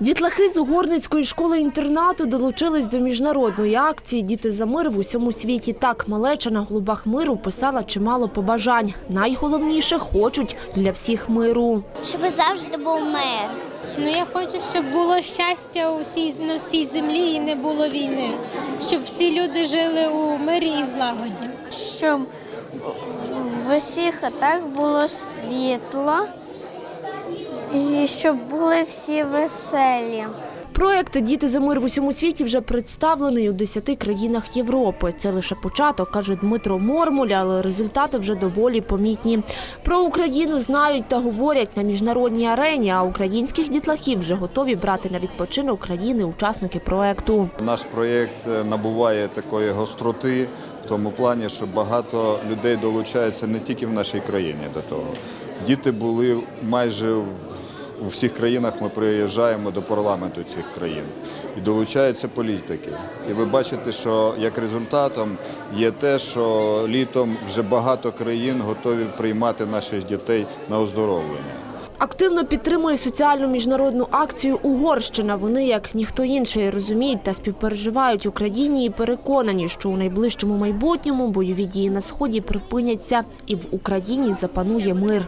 Дітлахи з Угорницької школи-інтернату долучились до міжнародної акції Діти за мир в усьому світі. Так малеча на голубах миру писала чимало побажань. Найголовніше хочуть для всіх миру. щоб завжди був мир. Ну я хочу, щоб було щастя у всій, на всій землі і не було війни, щоб всі люди жили у мирі і злагоді. Щоб в усіх хатах було світло і щоб були всі веселі. Проект Діти за мир в усьому світі вже представлений у 10 країнах Європи. Це лише початок, каже Дмитро Мормуль, але результати вже доволі помітні. Про Україну знають та говорять на міжнародній арені. А українських дітлахів вже готові брати на відпочинок країни-учасники проекту. Наш проєкт е, набуває такої гостроти в тому плані, що багато людей долучаються не тільки в нашій країні до того. Діти були майже в- у всіх країнах. Ми приїжджаємо до парламенту цих країн і долучаються політики. І ви бачите, що як результатом є те, що літом вже багато країн готові приймати наших дітей на оздоровлення. Активно підтримує соціальну міжнародну акцію Угорщина. Вони, як ніхто інший, розуміють та співпереживають Україні і переконані, що у найближчому майбутньому бойові дії на сході припиняться і в Україні запанує мир.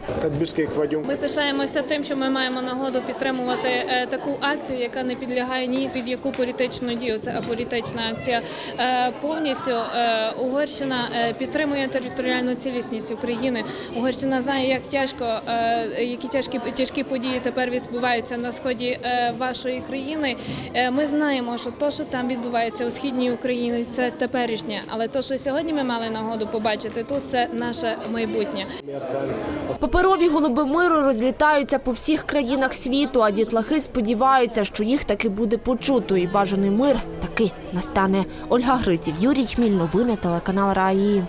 Ми пишаємося тим, що ми маємо нагоду підтримувати е, таку акцію, яка не підлягає ні під яку політичну дію. Це аполітична акція. Е, Повністю е, Угорщина підтримує територіальну цілісність України. Угорщина знає, як тяжко, які тяжкі тяжкі події тепер відбуваються на сході е, вашої країни. Е, Ми знаємо, що то, що там відбувається у східній Україні, це теперішнє. Але то, що сьогодні ми мали нагоду побачити тут, це наше майбутнє. Паперові голуби миру розлітаються по всіх країнах світу, а дітлахи сподіваються, що їх таки буде почуто, і бажаний мир таки настане. Ольга Гриців, Юрій Чміль, новини телеканал Раї.